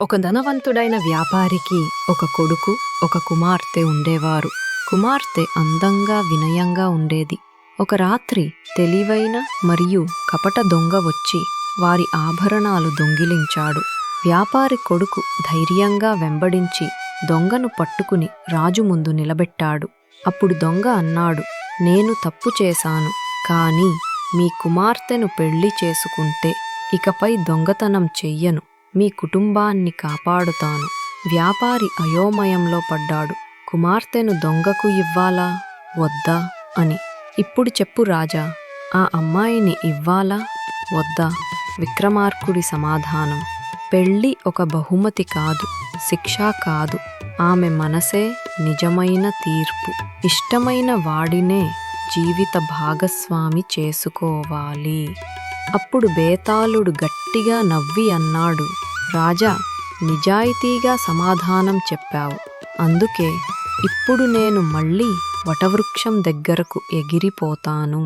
ఒక ధనవంతుడైన వ్యాపారికి ఒక కొడుకు ఒక కుమార్తె ఉండేవారు. కుమార్తె అందంగా వినయంగా ఉండేది. ఒక రాత్రి తెలివైన మరియు కపట దొంగ వచ్చి వారి ఆభరణాలు దొంగిలించాడు. వ్యాపారి కొడుకు ధైర్యంగా వెంబడించి దొంగను పట్టుకుని రాజు ముందు నిలబెట్టాడు. అప్పుడు దొంగ అన్నాడు నేను తప్పు చేశాను కానీ మీ కుమార్తెను పెళ్ళి చేసుకుంటే ఇకపై దొంగతనం చెయ్యను. మీ కుటుంబాన్ని కాపాడుతాను. వ్యాపారి అయోమయంలో పడ్డాడు. కుమార్తెను దొంగకు ఇవ్వాలా? వద్దా? అని. ఇప్పుడు చెప్పు రాజా ఆ అమ్మాయిని ఇవ్వాలా? వద్దా? విక్రమార్కుడి సమాధానం. పెళ్ళి ఒక బహుమతి కాదు శిక్ష కాదు. ఆమె మనసే నిజమైన తీర్పు. ఇష్టమైన వాడినే జీవిత భాగస్వామి చేసుకోవాలి. అప్పుడు బేతాళుడు గట్టిగా నవ్వి అన్నాడు. రాజా నిజాయితీగా సమాధానం చెప్పావు. అందుకే ఇప్పుడు నేను మళ్ళీ వటవృక్షం దగ్గరకు ఎగిరిపోతాను.